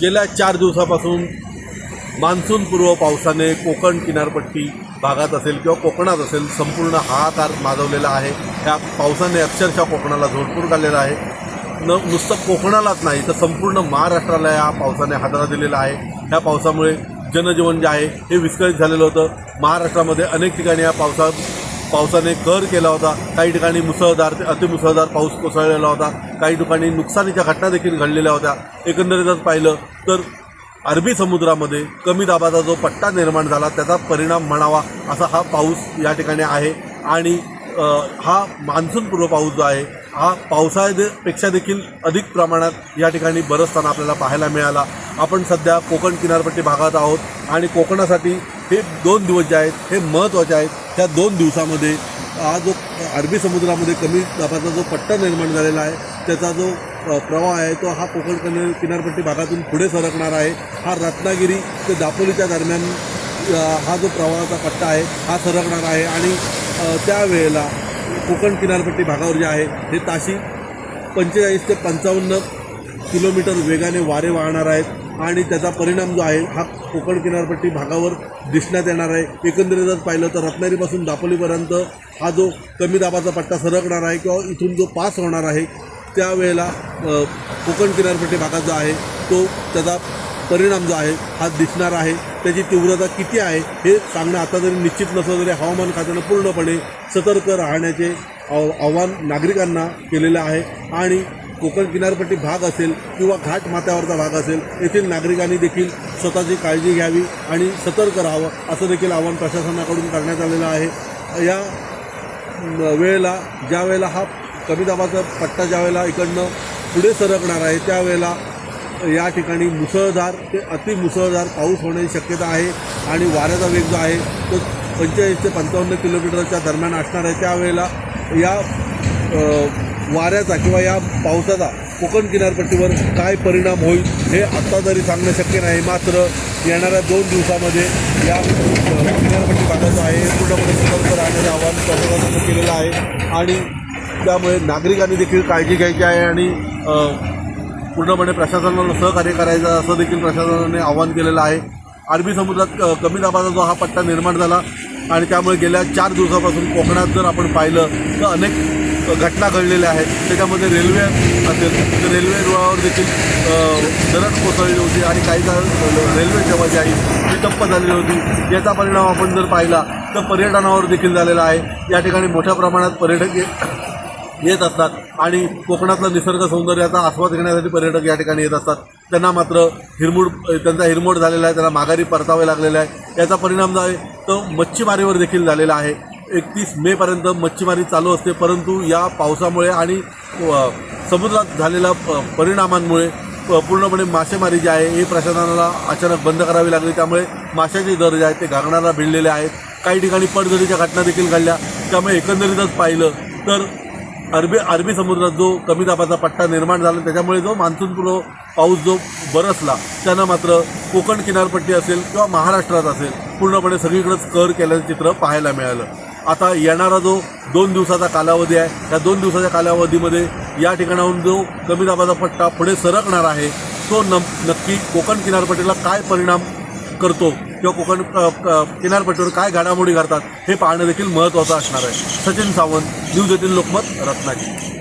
गेल्या चार दिवसापासून मान्सूनपूर्व पावसाने कोकण किनारपट्टी भागात असेल किंवा कोकणात असेल संपूर्ण हाहाकार माजवलेला आहे. ह्या पावसाने अक्षरशः कोकणाला झोडपूर घालेला आहे. न नुसतं कोकणालाच नाही तर संपूर्ण महाराष्ट्राला या पावसाने हादरा दिलेला आहे. ह्या पावसामुळे जनजीवन जे आहे हे विस्कळीत झालेलं होतं. महाराष्ट्रामध्ये अनेक ठिकाणी या पावसात पावसाने कर केला होता. काही ठिकाणी मुसळधार ते अतिमुसळधार पाऊस कोसळलेला होता. काही ठिकाणी नुकसानीच्या घटना देखील घडलेल्या होत्या. एकंदरीतच पाहिलं तर अरबी समुद्रामध्ये कमी दाबाचा जो पट्टा निर्माण झाला त्याचा परिणाम म्हणावा असा हा पाऊस या ठिकाणी आहे. आणि हा मान्सूनपूर्व पाऊस जो आहे हा पावसाळ्यापेक्षा देखील अधिक प्रमाणात या ठिकाणी बरसताना आपल्याला पाहायला मिळाला. आपण सध्या कोकण किनारपट्टी भागात आहोत आणि कोकणासाठी हे दोन दिवस जे आहेत हे महत्त्वाचे आहेत. त्या दोन दिवसामध्ये हा जो अरबी समुद्रामध्ये कमी दाबाचा जो पट्टा निर्माण झालेला आहे त्याचा जो प्रवाह आहे तो हा कोकण कन किनारपट्टी भागातून पुढे सरकणार आहे. हा रत्नागिरी ते दापोलीच्या दरम्यान हा जो प्रवाहाचा पट्टा आहे हा सरकणार आहे. आणि त्यावेळेला कोकण किनारपट्टी भागावर जे आहे हे ताशी पंचेचाळीस ते पंचावन्न किलोमीटर वेगाने वारे वाहणार आहेत. आणि त्याचा परिणाम जो आहे हा कोकण किनारपट्टी भागावर दिसण्यात येणार आहे. एकंदरीत जर पाहिलं तर रत्नागिरीपासून दापोलीपर्यंत हा जो कमी दाबाचा पट्टा सरकणार आहे किंवा इथून जो पास होणार आहे त्यावेळेला कोकण किनारपट्टी भागात जो आहे तो त्याचा परिणाम जो आहे हा दिसणार आहे. त्याची तीव्रता किती आहे हे सांगणं आता जरी निश्चित नसलं तरी हवामान खात्यानं पूर्णपणे सतर्क राहण्याचे आव आव्हान नागरिकांना केलेलं आहे. आणि कोकण किनारपट्टी भाग असेल किंवा घाट माथ्यावरचा भाग असेल येथील नागरिकांनी देखील स्वतःची काळजी घ्यावी आणि सतर्क राहावं असं देखील आव्हान प्रशासनाकडून करण्यात आलेलं आहे. या वेळेला ज्या वेळेला हा कमी दाबाचा पट्टा ज्या वेळेला इकडनं पुढे सरकणार आहे त्यावेळेला या ठिकाणी मुसळधार ते अतिमुसळधार पाऊस होण्याची शक्यता आहे आणि वाऱ्याचा वेग जो आहे तो पंचेचाळीस ते पंचावन्न किलोमीटरच्या दरम्यान असणार आहे. त्यावेळेला या वाऱ्याचा किंवा या पावसाचा कोकण किनारपट्टीवर काय परिणाम होईल हे आत्ता तरी सांगणं शक्य नाही. मात्र येणाऱ्या दोन दिवसामध्ये या किनारपट्टी भागाचं आहे पूर्णपणे सतर्क राहण्याचं आवाहन प्रशासनानं केलेलं आहे आणि त्यामुळे नागरिकांनी देखील काळजी घ्यायची आहे आणि पूर्णपणे प्रशासनाला सहकार्य करायचं असं देखील प्रशासनाने आवाहन केलेलं आहे. अरबी समुद्रात कमी दाबाचा जो हा पट्टा निर्माण झाला आणि त्यामुळे गेल्या चार दिवसापासून कोकणात जर आपण पाहिलं तर अनेक घटना घडलेल्या आहेत त्याच्यामध्ये रेल्वे असेल तर रेल्वे रुळावर देखील दरड कोसळली होती आणि काही काळ रेल्वे जेव्हा जी आहे ती ठप्प झालेली होती. याचा परिणाम आपण जर पाहिला तर पर्यटनावर देखील झालेला आहे. या ठिकाणी मोठ्या प्रमाणात पर्यटक ये- येत असतात आणि कोकणातलं निसर्ग सौंदर्याचा आस्वाद घेण्यासाठी पर्यटक या ठिकाणी येत असतात. त्यांना मात्र हिरमोड त्यांचा हिरमोड झालेला आहे त्यांना माघारी परतावे लागलेले आहे. याचा परिणाम जो आहे तो मच्छीमारीवर देखील झालेला आहे. एकतीस मेपर्यंत मच्छीमारी चालू असते परंतु या पावसामुळे आणि समुद्रात झालेल्या प- परिणामांमुळे पूर्णपणे मासेमारी जी आहे हे प्रशासनाला अचानक बंद करावी लागली. त्यामुळे माशाचे दर जे आहेत ते घागणाला भिडलेले आहेत. काही ठिकाणी पडझडीच्या घटना देखील घडल्या. त्यामुळे एकंदरीतच पाहिलं तर अरबी अरबी समुद्रात जो कमी दाबाचा पट्टा निर्माण झाला त्याच्यामुळे जो मान्सूनपूर्व पाऊस जो बरसला त्यानं मात्र कोकण किनारपट्टी असेल किंवा महाराष्ट्रात असेल पूर्णपणे सगळीकडंच कर केल्याचं चित्र पाहायला मिळालं. आता येणारा जो दोन दिवसाचा कालावधी आहे त्या दोन दिवसाच्या कालावधीमध्ये या ठिकाणाहून जो कमी दाबाचा पट्टा पुढे सरकणार आहे तो न नक्की कोकण किनारपट्टीला काय परिणाम करतो किंवा कोकण किनारपट्टीवर काय घडामोडी घडतात हे पाहणं देखील महत्त्वाचं असणार आहे. सचिन सावंत न्यूज येथील लोकमत रत्नागिरी.